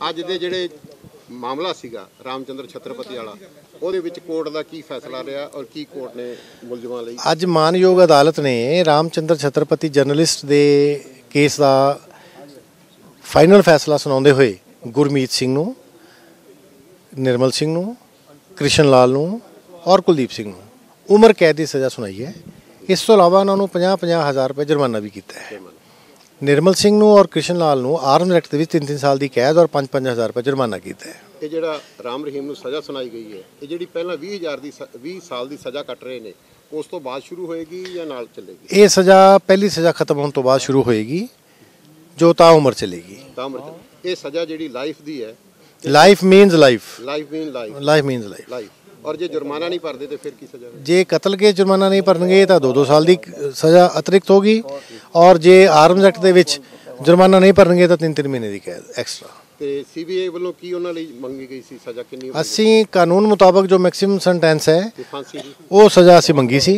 ਅੱਜ ਦੇ ਜਿਹੜੇ ਮਾਮਲਾ ਸੀਗਾ, ਰਾਮਚੰਦਰ ਛਤਰਪਤੀ ਵਾਲਾ, ਉਹਦੇ ਵਿੱਚ ਕੋਰਟ ਦਾ ਕੀ ਫੈਸਲਾ ਰਿਹਾ ਔਰ ਕੀ ਕੋਰਟ ਨੇ ਮੁਲਜ਼ਮਾਂ ਲਈ? ਅੱਜ ਮਾਨਯੋਗ ਅਦਾਲਤ ਨੇ ਰਾਮਚੰਦਰ ਛਤਰਪਤੀ ਜਰਨਲਿਸਟ ਦੇ ਕੇਸ ਦਾ ਫਾਈਨਲ ਫੈਸਲਾ ਸੁਣਾਉਂਦੇ ਹੋਏ ਗੁਰਮੀਤ ਸਿੰਘ ਨੂੰ, ਨਿਰਮਲ ਸਿੰਘ ਨੂੰ, ਕ੍ਰਿਸ਼ਨ ਲਾਲ ਨੂੰ ਔਰ ਕੁਲਦੀਪ ਸਿੰਘ ਨੂੰ ਉਮਰ ਕੈਦ ਦੀ ਸਜ਼ਾ ਸੁਣਾਈ ਹੈ। ਇਸ ਤੋਂ ਇਲਾਵਾ ਉਹਨਾਂ ਨੂੰ 50-50 ਹਜ਼ਾਰ ਰੁਪਏ ਜੁਰਮਾਨਾ ਵੀ ਕੀਤਾ ਹੈ। ਨਿਰਮਲ ਸਿੰਘ ਨੂੰ ਔਰ ਕ੍ਰਿਸ਼ਨ ਲਾਲ ਨੂੰ ਆਰਮਸ ਐਕਟ ਦੇ ਵਿੱਚ 3-3 ਸਾਲ ਦੀ ਕੈਦ ਔਰ 5-5 ਹਜ਼ਾਰ ਰੁਪਏ ਜੁਰਮਾਨਾ ਕੀਤਾ ਹੈ। ਇਹ ਜਿਹੜਾ ਰਾਮ ਰਹੀਮ ਨੂੰ ਸਜ਼ਾ ਸੁਣਾਈ ਗਈ ਹੈ ਇਹ ਜਿਹੜੀ ਪਹਿਲਾਂ 20000 ਦੀ ਸ- 20 ਸਾਲ ਦੀ ਸਜ਼ਾ ਕੱਟ ਰਹੇ ਨੇ ਉਸ ਤੋਂ ਬਾਅਦ ਸ਼ੁਰੂ ਹੋਏਗੀ ਜਾਂ ਨਾਲ ਚੱਲੇਗੀ? ਇਹ ਸਜ਼ਾ ਪਹਿਲੀ ਸਜ਼ਾ ਖਤਮ ਹੋਣ ਤੋਂ ਬਾਅਦ ਸ਼ੁਰੂ ਹੋਏਗੀ ਜੋ ਤਾਂ ਉਮਰ ਚਲੇਗੀ। ਤਾਂ ਉਮਰ ਚ ਇਹ ਸਜ਼ਾ ਜਿਹੜੀ ਲਾਈਫ ਦੀ ਹੈ life means life life mean life life means life ਔਰ ਜੇ ਜੁਰਮਾਨਾ ਨਹੀਂ ਭਰਦੇ ਤੇ ਫਿਰ ਕੀ ਸਜ਼ਾ ਜੇ ਕਤਲ ਕੇ ਜੁਰਮਾਨਾ ਨਹੀਂ ਭਰਨਗੇ ਤਾਂ 2-2 ਸਾਲ ਦੀ ਸਜ਼ਾ ਅਤਿਰਿਕਤ ਹੋਗੀ। ਔਰ ਜੇ ਆਰਮਸ ਐਕਟ ਦੇ ਵਿੱਚ ਜੁਰਮਾਨਾ ਨਹੀਂ ਭਰਨਗੇ ਤਾਂ 3-3 ਮਹੀਨੇ ਦੀ ਕੈਦ ਐਕਸਟਰਾ ਤੇ ਸੀਬੀਆਈ ਵੱਲੋਂ ਕੀ ਉਹਨਾਂ ਲਈ ਮੰਗੀ ਗਈ ਸੀ ਸਜ਼ਾ? ਕਿੰਨੀ? ਅਸੀਂ ਕਾਨੂੰਨ ਮੁਤਾਬਕ ਜੋ ਮੈਕਸਿਮਮ ਸੈਂਟੈਂਸ ਹੈ ਉਹ ਸਜ਼ਾ ਅਸੀਂ ਮੰਗੀ ਸੀ।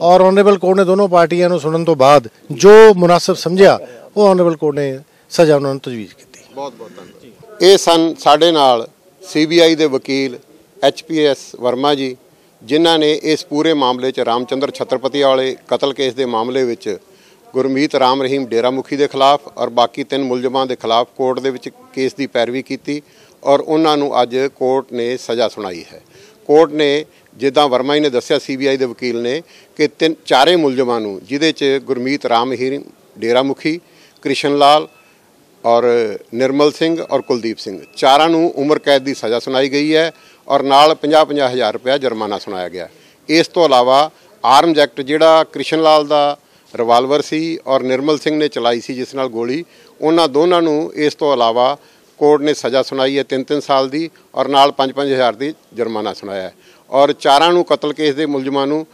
ਔਰ ਆਨਰੇਬਲ ਕੋਰਟ ਨੇ ਦੋਨੋਂ ਪਾਰਟੀਆਂ ਨੂੰ ਸੁਣਨ ਤੋਂ ਬਾਅਦ ਜੋ ਮੁਨਾਸਬ ਸਮਝਿਆ ਉਹ ਆਨਰੇਬਲ ਕੋਰਟ ਨੇ ਸਜ਼ਾ ਉਹਨਾਂ ਨੂੰ ਤਜਵੀਜ਼ ਕੀਤੀ। ਬਹੁਤ ਬਹੁਤ ਧੰਨਵਾਦ। ਇਹ ਸਨ ਸਾਡੇ ਨਾਲ ਸੀਬੀਆਈ ਦੇ ਵਕੀਲ ਐਚਪੀਐਸ ਵਰਮਾ ਜੀ ਜਿਨ੍ਹਾਂ ਨੇ ਇਸ ਪੂਰੇ ਮਾਮਲੇ 'ਚ ਰਾਮਚੰਦਰ ਛਤਰਪਤੀ ਵਾਲੇ ਕਤਲ ਕੇਸ ਦੇ ਮਾਮਲੇ ਵਿੱਚ ਗੁਰਮੀਤ ਰਾਮ ਰਹੀਮ ਡੇਰਾ ਮੁਖੀ ਦੇ ਖਿਲਾਫ ਔਰ ਬਾਕੀ ਤਿੰਨ ਮੁਲਜ਼ਮਾਂ ਦੇ ਖਿਲਾਫ ਕੋਰਟ ਦੇ ਵਿੱਚ ਕੇਸ ਦੀ ਪੈਰਵੀ ਕੀਤੀ ਔਰ ਉਹਨਾਂ ਨੂੰ ਅੱਜ ਕੋਰਟ ਨੇ ਸਜ਼ਾ ਸੁਣਾਈ ਹੈ। ਕੋਰਟ ਨੇ ਜਿੱਦਾਂ ਵਰਮਾ ਜੀ ਨੇ ਦੱਸਿਆ, ਸੀਬੀਆਈ ਦੇ ਵਕੀਲ ਨੇ ਕਿ ਤਿੰਨ ਚਾਰੇ ਮੁਲਜ਼ਮਾਂ ਨੂੰ ਜਿਹਦੇ 'ਚ ਗੁਰਮੀਤ ਰਾਮ ਰਹੀਮ ਡੇਰਾ ਮੁਖੀ ਕ੍ਰਿਸ਼ਨ ਲਾਲ ਔਰ ਨਿਰਮਲ ਸਿੰਘ ਔਰ ਕੁਲਦੀਪ ਸਿੰਘ ਚਾਰਾਂ ਨੂੰ ਉਮਰ ਕੈਦ ਦੀ ਸਜ਼ਾ ਸੁਣਾਈ ਗਈ ਹੈ ਔਰ ਨਾਲ 50-50 ਹਜ਼ਾਰ ਰੁਪਇਆ ਜੁਰਮਾਨਾ ਸੁਣਾਇਆ ਗਿਆ। ਇਸ ਤੋਂ ਇਲਾਵਾ ਆਰਮਜ਼ ਐਕਟ ਜਿਹੜਾ ਕ੍ਰਿਸ਼ਨ ਲਾਲ ਦਾ ਰਿਵਾਲਵਰ ਸੀ ਔਰ ਨਿਰਮਲ ਸਿੰਘ ਨੇ ਚਲਾਈ ਸੀ ਜਿਸ ਨਾਲ ਗੋਲੀ। ਉਹਨਾਂ ਦੋਨਾਂ ਨੂੰ ਇਸ ਤੋਂ ਇਲਾਵਾ ਕੋਰਟ ਨੇ ਸਜ਼ਾ ਸੁਣਾਈ ਹੈ 3-3 ਸਾਲ ਦੀ ਔਰ ਨਾਲ 5-5 ਹਜ਼ਾਰ ਦੀ ਜੁਰਮਾਨਾ ਸੁਣਾਇਆ ਹੈ। ਔਰ ਚਾਰਾਂ ਨੂੰ ਕਤਲ ਕੇਸ ਦੇ ਮੁਲਜ਼ਮਾਂ ਨੂੰ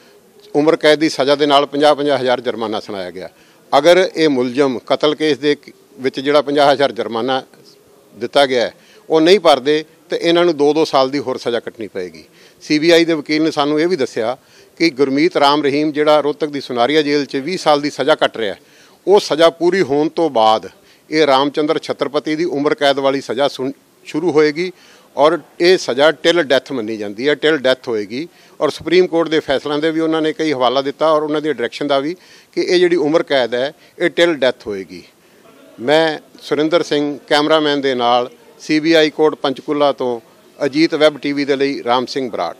ਉਮਰ ਕੈਦ ਦੀ ਸਜ਼ਾ ਦੇ ਨਾਲ 50-50 ਹਜ਼ਾਰ ਜੁਰਮਾਨਾ ਸੁਣਾਇਆ ਗਿਆ। ਅਗਰ ਇਹ ਮੁਲਜ਼ਮ ਕਤਲ ਕੇਸ ਦੇ ਵਿੱਚ ਜਿਹੜਾ 50 ਹਜ਼ਾਰ ਜੁਰਮਾਨਾ ਦਿੱਤਾ ਗਿਆ ਉਹ ਨਹੀਂ ਭਰਦੇ, ਤੇ ਇਹਨਾਂ ਨੂੰ 2-2 ਸਾਲ ਦੀ ਹੋਰ ਸਜ਼ਾ ਕੱਟਣੀ ਪਏਗੀ। ਸੀਬੀਆਈ ਦੇ ਵਕੀਲ ਨੇ ਸਾਨੂੰ ਇਹ ਵੀ ਦੱਸਿਆ ਕਿ ਗੁਰਮੀਤ ਰਾਮ ਰਹੀਮ ਜਿਹੜਾ ਰੋਹਤਕ ਦੀ ਸੁਨਾਰੀਆ ਜੇਲ੍ਹ 'ਚ 20 ਸਾਲ ਦੀ ਸਜ਼ਾ ਕੱਟ ਰਿਹਾ ਉਹ ਸਜ਼ਾ ਪੂਰੀ ਹੋਣ ਤੋਂ ਬਾਅਦ ਇਹ ਰਾਮਚੰਦਰ ਛਤਰਪਤੀ ਦੀ ਉਮਰ ਕੈਦ ਵਾਲੀ ਸਜ਼ਾ ਸੁਣ- ਸ਼ੁਰੂ ਹੋਏਗੀ ਔਰ ਇਹ ਸਜ਼ਾ ਟਿਲ ਡੈਥ ਮੰਨੀ ਜਾਂਦੀ ਹੈ, ਟਿਲ ਡੈਥ ਹੋਏਗੀ ਔਰ ਸੁਪਰੀਮ ਕੋਰਟ ਦੇ ਫੈਸਲਿਆਂ ਦੇ ਵੀ ਉਹਨਾਂ ਨੇ ਕਈ ਹਵਾਲਾ ਦਿੱਤਾ ਔਰ ਉਹਨਾਂ ਦੀ ਡਾਇਰੈਕਸ਼ਨ ਦਾ ਵੀ ਕਿ ਇਹ ਜਿਹੜੀ ਉਮਰ ਕੈਦ ਹੈ, ਇਹ ਟਿਲ ਡੈਥ ਹੋਏਗੀ। ਮੈਂ ਸੁਰਿੰਦਰ ਸਿੰਘ, ਕੈਮਰਾਮੈਨ ਦੇ ਨਾਲ ਸੀਬੀਆਈ ਕੋਰਟ ਪੰਚਕੂਲਾ ਤੋਂ ਅਜੀਤ ਵੈਬ ਟੀਵੀ ਦੇ ਲਈ ਰਾਮ ਸਿੰਘ ਬਰਾੜ।